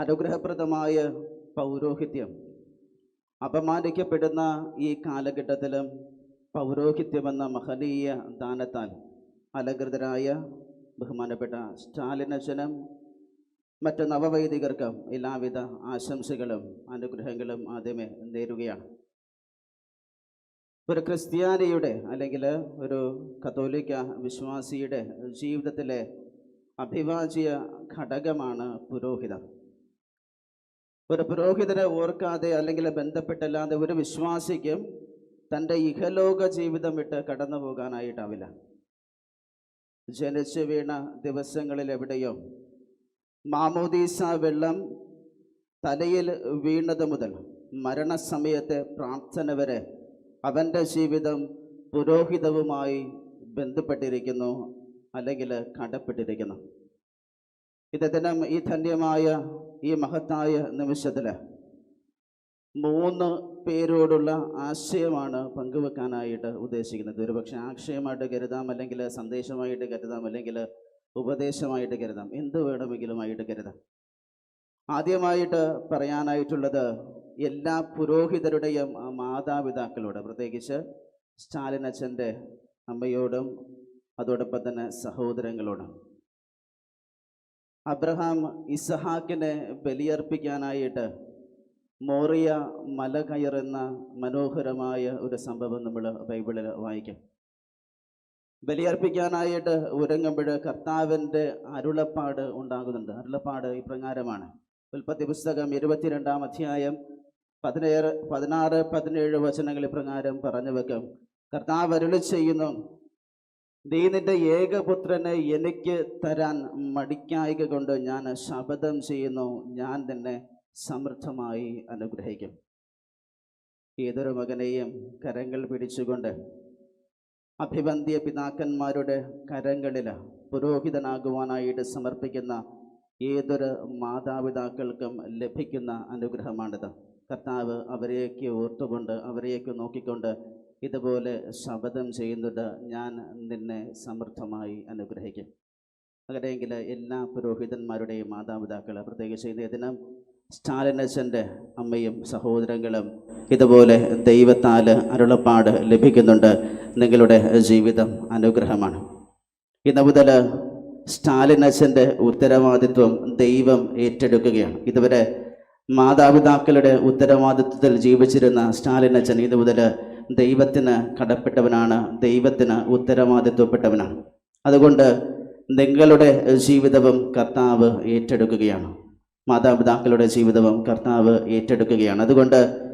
അനുഗ്രഹപ്രദമായ പൗരോഹിത്യം. അപമാനിക്കപ്പെടുന്ന ഈ കാലഘട്ടത്തിലും പൗരോഹിത്യമെന്ന മഹനീയ ദാനത്താൽ അലങ്കൃതരായ ബഹുമാനപ്പെട്ട സ്റ്റാലിനച്ഛനും മറ്റ് നവവൈദികർക്കും എല്ലാവിധ ആശംസകളും അനുഗ്രഹങ്ങളും ആദ്യമേ നേരുകയാണ്. ഒരു ക്രിസ്ത്യാനിയുടെ അല്ലെങ്കിൽ ഒരു കത്തോലിക്ക വിശ്വാസിയുടെ ജീവിതത്തിലെ അഭിവാജ്യ ഘടകമാണ് പുരോഹിതർ. ഒരു പുരോഹിതനെ ഓർക്കാതെ അല്ലെങ്കിൽ ബന്ധപ്പെട്ടല്ലാതെ ഒരു വിശ്വാസിക്കും തന്റെ ഇഹലോക ജീവിതം വിട്ട് കടന്നു പോകാനായിട്ടാവില്ല. ജനിച്ചു വീണ ദിവസങ്ങളിൽ എവിടെയോ മാമോദീസ വെള്ളം തലയിൽ വീണത് മുതൽ മരണസമയത്തെ പ്രാർത്ഥന വരെ അവന്റെ ജീവിതം പുരോഹിതവുമായി ബന്ധപ്പെട്ടിരിക്കുന്നു അല്ലെങ്കിൽ കടപ്പെട്ടിരിക്കുന്നു. ഇത് ദിനം ഈ ധന്യമായ ഈ മഹത്തായ നിമിഷത്തിൽ മൂന്ന് പേരോടുള്ള ആശയമാണ് പങ്കുവെക്കാനായിട്ട് ഉദ്ദേശിക്കുന്നത്. ഒരുപക്ഷെ ആശയമായിട്ട് കരുതാം അല്ലെങ്കിൽ സന്ദേശമായിട്ട് കരുതാം അല്ലെങ്കിൽ ഉപദേശമായിട്ട് കരുതാം. എന്ത് വേണമെങ്കിലുമായിട്ട് കരുതാം. ആദ്യമായിട്ട് പറയാനായിട്ടുള്ളത് എല്ലാ പുരോഹിതരുടെയും മാതാപിതാക്കളോട് പ്രത്യേകിച്ച് സ്റ്റാലിൻ അച്ഛന്റെ അമ്മയോടും അതോടൊപ്പം തന്നെ സഹോദരങ്ങളോടും. അബ്രഹാം ഇസഹാക്കിനെ ബലിയർപ്പിക്കാനായിട്ട് മോറിയ മല കയറുന്ന മനോഹരമായ ഒരു സംഭവം നമ്മൾ ബൈബിളിൽ വായിക്കും. ബലിയർപ്പിക്കാനായിട്ട് ഒരുങ്ങുമ്പോൾ കർത്താവിന്റെ അരുളപ്പാട് ഉണ്ടാകുന്നുണ്ട്. അരുളപ്പാട് ഇപ്രകാരമാണ്. ഉൽപ്പത്തി പുസ്തകം ഇരുപത്തിരണ്ടാം അധ്യായം പതിനേഴ് പതിനാറ് പതിനേഴ് വചനങ്ങൾ ഇപ്രകാരം പറഞ്ഞു വെക്കും. കർത്താവ് അരുളി ചെയ്യുന്നു നീ നിന്റെ ഏകപുത്രനെ എനിക്ക് തരാൻ മടിക്കായക കൊണ്ട് ഞാൻ ശപഥം ചെയ്യുന്നു. ഞാൻ തന്നെ സമൃദ്ധമായി അനുഗ്രഹിക്കും. ഏതൊരു മകനെയും കരങ്ങൾ പിടിച്ചുകൊണ്ട് അഭിബന്ധിയ പിതാക്കന്മാരുടെ കരങ്ങളിൽ പുരോഹിതനാകുവാനായിട്ട് സമർപ്പിക്കുന്ന ഏതൊരു മാതാപിതാക്കൾക്കും ലഭിക്കുന്ന അനുഗ്രഹമാണിത്. കർത്താവ് അവരെയൊക്കെ ഓർത്തുകൊണ്ട് അവരെയൊക്കെ നോക്കിക്കൊണ്ട് ഇതുപോലെ ശപഥം ചെയ്യുന്നത് ഞാൻ നിന്നെ സമൃദ്ധമായി അനുഗ്രഹിക്കും. അങ്ങനെയെങ്കിൽ എല്ലാ പുരോഹിതന്മാരുടെയും മാതാപിതാക്കൾ പ്രത്യേകിച്ച് ഇതേ ദിനം സ്റ്റാലിനച്ചന്റെ അമ്മയും സഹോദരങ്ങളും ഇതുപോലെ ദൈവത്താൽ അരുളപ്പാട് ലഭിക്കുന്നുണ്ട്. നിങ്ങളുടെ ജീവിതം അനുഗ്രഹമാണ്. ഇന്ന് മുതൽ സ്റ്റാലിനച്ചന്റെ ഉത്തരവാദിത്വം ദൈവം ഏറ്റെടുക്കുകയാണ്. ഇതുവരെ മാതാപിതാക്കളുടെ ഉത്തരവാദിത്വത്തിൽ ജീവിച്ചിരുന്ന സ്റ്റാലിനച്ചൻ ഇത് മുതൽ ദൈവത്തിന് കടപ്പെട്ടവനാണ് ദൈവത്തിന് ഉത്തരവാദിത്വപ്പെട്ടവനാണ് അതുകൊണ്ട് നിങ്ങളുടെ ജീവിതവും കർത്താവ് ഏറ്റെടുക്കുകയാണ്. മാതാപിതാക്കളുടെ ജീവിതവും കർത്താവ് ഏറ്റെടുക്കുകയാണ്. അതുകൊണ്ട്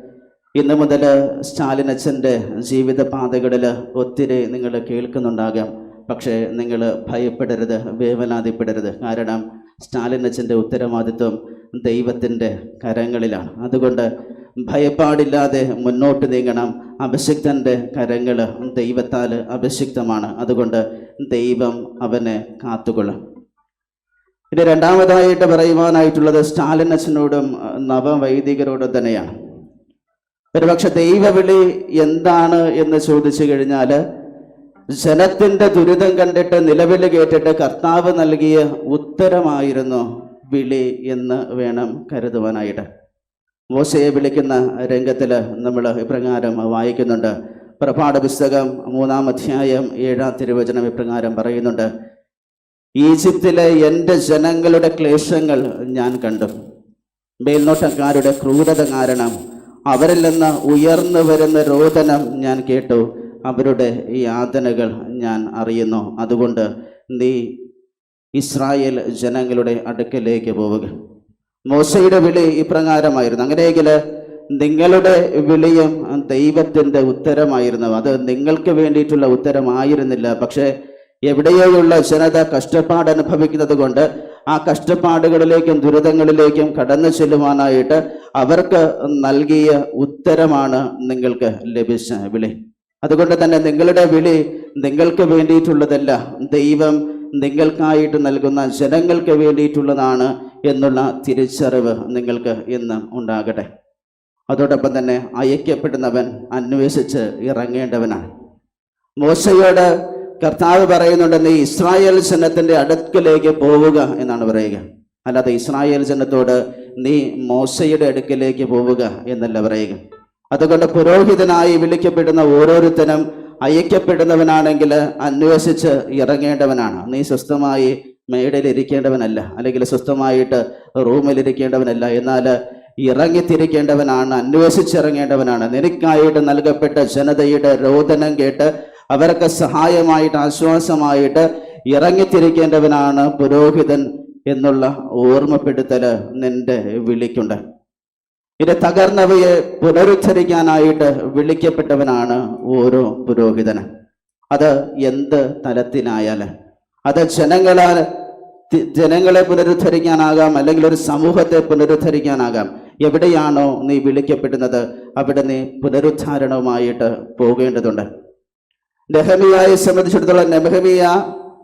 ഇന്ന് മുതൽ സ്റ്റാലിൻ അച്ഛന്റെ ജീവിത പാതകളിൽ ഒത്തിരി നിങ്ങൾ കേൾക്കുന്നുണ്ടാകാം. പക്ഷേ നിങ്ങൾ ഭയപ്പെടരുത് വേവലാതിപ്പെടരുത്. കാരണം സ്റ്റാലിൻ അച്ഛന്റെ ഉത്തരവാദിത്വം ദൈവത്തിന്റെ കരങ്ങളിലാണ്. അതുകൊണ്ട് ഭയപ്പാടില്ലാതെ മുന്നോട്ട് നീങ്ങണം. അഭിഷിക്തന്റെ കരങ്ങൾ ദൈവത്താൽ അഭിഷിക്തമാണ്. അതുകൊണ്ട് ദൈവം അവനെ കാത്തുകൊള്ളും. പിന്നെ രണ്ടാമതായിട്ട് പറയുവാനായിട്ടുള്ളത് സ്റ്റാലിൻ അച്ഛനോടും നവവൈദികരോടും തന്നെയാണ്. ഒരുപക്ഷെ ദൈവവിളി എന്താണ് എന്ന് ചോദിച്ചു കഴിഞ്ഞാൽ ജനത്തിന്റെ ദുരിതം കണ്ടിട്ട് നിലവിൽ കേട്ടിട്ട് കർത്താവ് നൽകിയ ഉത്തരമായിരുന്നു വിളി എന്ന് വേണം കരുതുവാനായിട്ട്. മോശയെ വിളിക്കുന്ന രംഗത്തിൽ നമ്മൾ ഇപ്രകാരം വായിക്കുന്നുണ്ട്. പ്രഭാത പുസ്തകം മൂന്നാം അധ്യായം ഏഴാം തിരുവചനം ഇപ്രകാരം പറയുന്നുണ്ട്. ഈജിപ്തിലെ എന്റെ ജനങ്ങളുടെ ക്ലേശങ്ങൾ ഞാൻ കണ്ടു. മേൽനോട്ടക്കാരുടെ ക്രൂരത കാരണം അവരിൽ നിന്ന് ഉയർന്നു വരുന്ന രോദനം ഞാൻ കേട്ടു. അവരുടെ യാതനകൾ ഞാൻ അറിയുന്നു. അതുകൊണ്ട് നീ ഇസ്രായേൽ ജനങ്ങളുടെ അടുക്കലേക്ക് പോവുക. മോശയുടെ വിളി ഇപ്രകാരമായിരുന്നു. അങ്ങനെയെങ്കിൽ നിങ്ങളുടെ വിളിയും ദൈവത്തിന്റെ ഉത്തരമായിരുന്നു. അത് നിങ്ങൾക്ക് വേണ്ടിയിട്ടുള്ള ഉത്തരമായിരുന്നില്ല. പക്ഷേ എവിടെയോയുള്ള ജനത കഷ്ടപ്പാട് അനുഭവിക്കുന്നത് കൊണ്ട് ആ കഷ്ടപ്പാടുകളിലേക്കും ദുരിതങ്ങളിലേക്കും കടന്നു ചെല്ലുവാനായിട്ട് അവർക്ക് നൽകിയ ഉത്തരമാണ് നിങ്ങൾക്ക് ലഭിച്ച വിളി. അതുകൊണ്ട് തന്നെ നിങ്ങളുടെ വിളി നിങ്ങൾക്ക് വേണ്ടിയിട്ടുള്ളതല്ല. ദൈവം നിങ്ങൾക്കായിട്ട് നൽകുന്ന ജനങ്ങൾക്ക് വേണ്ടിയിട്ടുള്ളതാണ് എന്നുള്ള തിരിച്ചറിവ് നിങ്ങൾക്ക് ഇന്ന് ഉണ്ടാകട്ടെ. അതോടൊപ്പം തന്നെ അയക്കപ്പെടുന്നവൻ അന്വേഷിച്ച് ഇറങ്ങേണ്ടവനാണ്. മോശയോട് കർത്താവ് പറയുന്നുണ്ട് നീ ഇസ്രായേൽ ജനത്തിന്റെ അടുക്കലേക്ക് പോവുക എന്നാണ് പറയുക. അല്ലാതെ ഇസ്രായേൽ ജനത്തോട് നീ മോശയുടെ അടുക്കലേക്ക് പോവുക എന്നല്ല പറയുക. അതുകൊണ്ട് പുരോഹിതനായി വിളിക്കപ്പെടുന്ന ഓരോരുത്തരും അയക്കപ്പെടുന്നവനാണെങ്കിൽ അന്വേഷിച്ച് ഇറങ്ങേണ്ടവനാണ്. നീ സ്വസ്ഥമായി മേടയിൽ ഇരിക്കേണ്ടവനല്ല അല്ലെങ്കിൽ സ്വസ്ഥമായിട്ട് റൂമിലിരിക്കേണ്ടവനല്ല. എന്നാൽ ഇറങ്ങിത്തിരിക്കേണ്ടവനാണ് അന്വേഷിച്ചിറങ്ങേണ്ടവനാണ്. നിനക്കായിട്ട് നൽകപ്പെട്ട ജനതയുടെ രോദനം കേട്ട് അവർക്ക് സഹായമായിട്ട് ആശ്വാസമായിട്ട് ഇറങ്ങിത്തിരിക്കേണ്ടവനാണ് പുരോഹിതൻ എന്നുള്ള ഓർമ്മപ്പെടുത്തൽ നിന്റെ വിളിക്കുണ്ട്. ഇത് തകർന്നവയെ പുനരുദ്ധരിക്കാനായിട്ട് വിളിക്കപ്പെട്ടവനാണ് ഓരോ പുരോഹിതന്. അത് എന്ത് തലത്തിലായാലും അത് ജനങ്ങളാൽ ജനങ്ങളെ പുനരുദ്ധരിക്കാനാകാം അല്ലെങ്കിൽ ഒരു സമൂഹത്തെ പുനരുദ്ധരിക്കാനാകാം. എവിടെയാണോ നീ വിളിക്കപ്പെടുന്നത് അവിടെ നീ പുനരുദ്ധാരണവുമായിട്ട് പോകേണ്ടതുണ്ട്. നെഹമിയായെ സംബന്ധിച്ചിടത്തോളം നെഹമിയ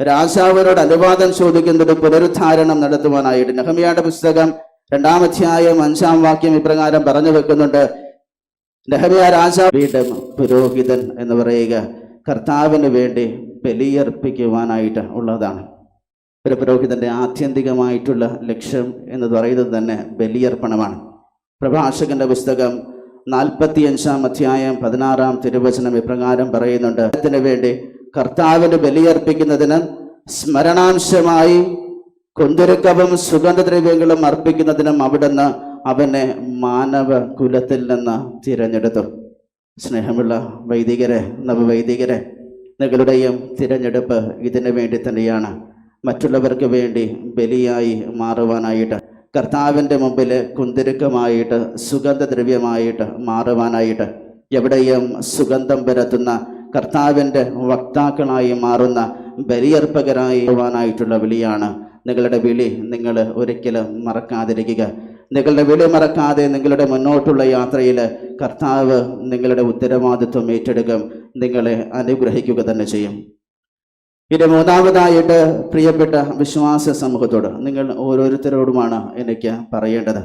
രാജാവിനോട് അനുവാദം ചോദിക്കുന്നത് പുനരുദ്ധാരണം നടത്തുവാനായിട്ട്. നെഹമിയയുടെ പുസ്തകം രണ്ടാം അധ്യായം അഞ്ചാം വാക്യം ഇപ്രകാരം പറഞ്ഞു വെക്കുന്നുണ്ട്. നെഹമിയ രാജാവ് വീണ്ടും പുരോഹിതൻ എന്ന് പറയുക കർത്താവിന് വേണ്ടി ബലിയർപ്പിക്കുവാനായിട്ട് ഉള്ളതാണ്. ഒരു പുരോഹിതന്റെ ആത്യന്തികമായിട്ടുള്ള ലക്ഷ്യം എന്ന് പറയുന്നത് തന്നെ ബലിയർപ്പണമാണ്. പ്രഭാഷകന്റെ പുസ്തകം നാൽപ്പത്തിയഞ്ചാം അധ്യായം പതിനാറാം തിരുവചനം ഇപ്രകാരം പറയുന്നുണ്ട് അതിനു വേണ്ടി കർത്താവിന് ബലിയർപ്പിക്കുന്നതിന് സ്മരണാംശമായി കുന്തിരക്കവും സുഗന്ധദ്രവ്യങ്ങളും അർപ്പിക്കുന്നതിനും അവിടുന്ന് അവനെ മാനവ കുലത്തിൽ നിന്ന് തിരഞ്ഞെടുത്തു. സ്നേഹമുള്ള വൈദികരെ നവവൈദികരെ നിങ്ങളുടെയും തിരഞ്ഞെടുപ്പ് ഇതിനു വേണ്ടി തന്നെയാണ്. മറ്റുള്ളവർക്ക് വേണ്ടി ബലിയായി മാറുവാനായിട്ട് കർത്താവിന്റെ മുമ്പിൽ കുന്തിരുക്കമായിട്ട് സുഗന്ധദ്രവ്യമായിട്ട് മാറുവാനായിട്ട് എവിടെയും സുഗന്ധം പരത്തുന്ന കർത്താവിന്റെ വക്താക്കളായി മാറുന്ന ബലിയർപ്പകരായി മാറുവാനായിട്ടുള്ള വിളിയാണ്. നിങ്ങളുടെ വിളി നിങ്ങൾ ഒരിക്കലും മറക്കാതിരിക്കുക. നിങ്ങളുടെ വിളി മറക്കാതെ നിങ്ങളുടെ മുന്നോട്ടുള്ള യാത്രയിൽ കർത്താവ് നിങ്ങളുടെ ഉത്തരവാദിത്വം ഏറ്റെടുക്കും. നിങ്ങളെ അനുഗ്രഹിക്കുക തന്നെ ചെയ്യും. ഇനി മൂന്നാമതായിട്ട് പ്രിയപ്പെട്ട വിശ്വാസ സമൂഹത്തോട് നിങ്ങൾ ഓരോരുത്തരോടുമാണ് എനിക്ക് പറയേണ്ടത്.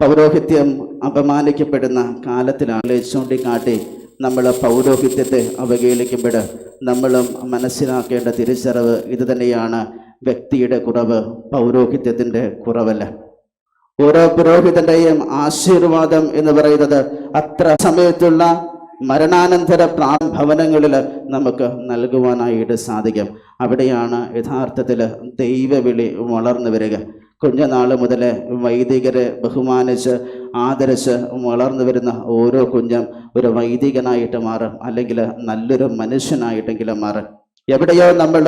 പൗരോഹിത്യം അപമാനിക്കപ്പെടുന്ന കാലത്തിലാണ് ചൂണ്ടിക്കാട്ടി നമ്മൾ പൗരോഹിത്യത്തെ അവഹേളിക്കുമ്പോൾ നമ്മളും മനസ്സിലാക്കേണ്ട തിരിച്ചറിവ് ഇത് തന്നെയാണ് വ്യക്തിയുടെ കുറവ് പൗരോഹിത്യത്തിന്റെ കുറവല്ല. ഓരോ പുരോഹിതന്റെയും ആശീർവാദം എന്ന് പറയുന്നത് അത്ര സമയത്തുള്ള മരണാനന്തര പ്രാഭവനങ്ങളിൽ നമുക്ക് നൽകുവാനായിട്ട് സാധിക്കും. അവിടെയാണ് യഥാർത്ഥത്തിൽ ദൈവവിളി വളർന്നു വരിക. കുഞ്ഞുനാൾ മുതൽ വൈദികരെ ബഹുമാനിച്ച് ആദരിച്ച് വളർന്നു വരുന്ന ഓരോ കുഞ്ഞും ഒരു വൈദികനായിട്ട് മാറും. അല്ലെങ്കിൽ നല്ലൊരു മനുഷ്യനായിട്ടെങ്കിലും മാറും. എവിടെയോ നമ്മൾ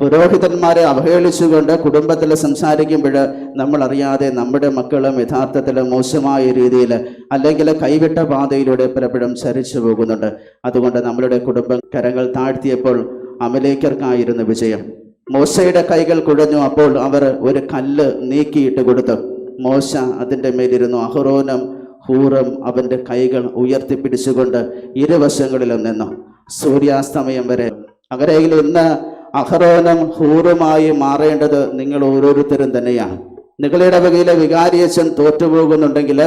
പുരോഹിതന്മാരെ അവഹേളിച്ചുകൊണ്ട് കുടുംബത്തിൽ സംസാരിക്കുമ്പോൾ നമ്മൾ അറിയാതെ നമ്മുടെ മക്കളും യഥാർത്ഥത്തിൽ മോശമായ രീതിയിൽ അല്ലെങ്കിൽ കൈവിട്ട പാതയിലൂടെ പലപ്പോഴും ചരിച്ചു പോകുന്നുണ്ട്. അതുകൊണ്ട് നമ്മളുടെ കുടുംബം കരങ്ങൾ താഴ്ത്തിയപ്പോൾ അമലേക്കർക്കായിരുന്നു വിജയം. മോശയുടെ കൈകൾ കുഴഞ്ഞു അപ്പോൾ അവർ ഒരു കല്ല് നീക്കിയിട്ട് കൊടുത്തു. മോശ അതിന്റെ മേലിരുന്നു. അഹ്റോനും ഹൂറും അവന്റെ കൈകൾ ഉയർത്തിപ്പിടിച്ചുകൊണ്ട് ഇരുവശങ്ങളിലും നിന്നു. സൂര്യാസ്തമയം വരെ. അങ്ങനെയെങ്കിൽ ഇന്ന് അഹ്റോനും ഹൂറുമായി മാറേണ്ടത് നിങ്ങൾ ഓരോരുത്തരും തന്നെയാണ്. നിങ്ങളുടെ ഇടവകയിലെ വികാരിയച്ഛൻ തോറ്റുപോകുന്നുണ്ടെങ്കിൽ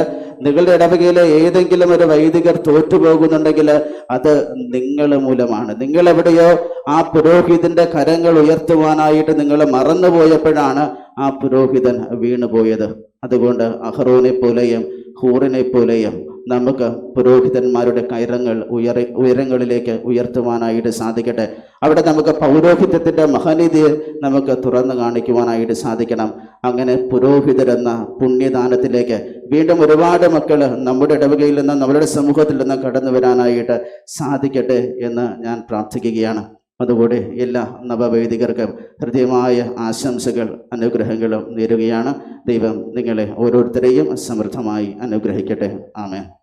നിങ്ങളുടെ ഇടവകയിലെ ഏതെങ്കിലും ഒരു വൈദികർ തോറ്റുപോകുന്നുണ്ടെങ്കിൽ അത് നിങ്ങൾ മൂലമാണ്. നിങ്ങൾ എവിടെയോ ആ പുരോഹിതന്റെ കരങ്ങൾ ഉയർത്തുവാനായിട്ട് നിങ്ങൾ മറന്നുപോയപ്പോഴാണ് ആ പുരോഹിതൻ വീണുപോയത്. അതുകൊണ്ട് അഹ്റോനെ പോലെയും ഹൂറിനെ പോലെയും നമുക്ക് പുരോഹിതന്മാരുടെ കയറങ്ങൾ ഉയര ഉയരങ്ങളിലേക്ക് ഉയർത്തുവാനായിട്ട് സാധിക്കട്ടെ. അവിടെ നമുക്ക് പൗരോഹിത്യത്തിന്റെ മഹാനിധിയെ നമുക്ക് തുറന്നു കാണിക്കുവാനായിട്ട് സാധിക്കണം. അങ്ങനെ പുരോഹിതരെന്ന പുണ്യദാനത്തിലേക്ക് വീണ്ടും ഒരുപാട് മക്കൾ നമ്മുടെ ഇടവകയിൽ നിന്ന് നമ്മുടെ സമൂഹത്തിൽ നിന്ന് കടന്നു വരാനായിട്ട് സാധിക്കട്ടെ എന്ന് ഞാൻ പ്രാർത്ഥിക്കുകയാണ്. അതുകൂടെ എല്ലാ നവവൈദികർക്കും ഹൃദ്യമായ ആശംസകൾ അനുഗ്രഹങ്ങളും നേരുകയാണ്. ദൈവം നിങ്ങളെ ഓരോരുത്തരെയും സമൃദ്ധമായി അനുഗ്രഹിക്കട്ടെ. ആമേൻ.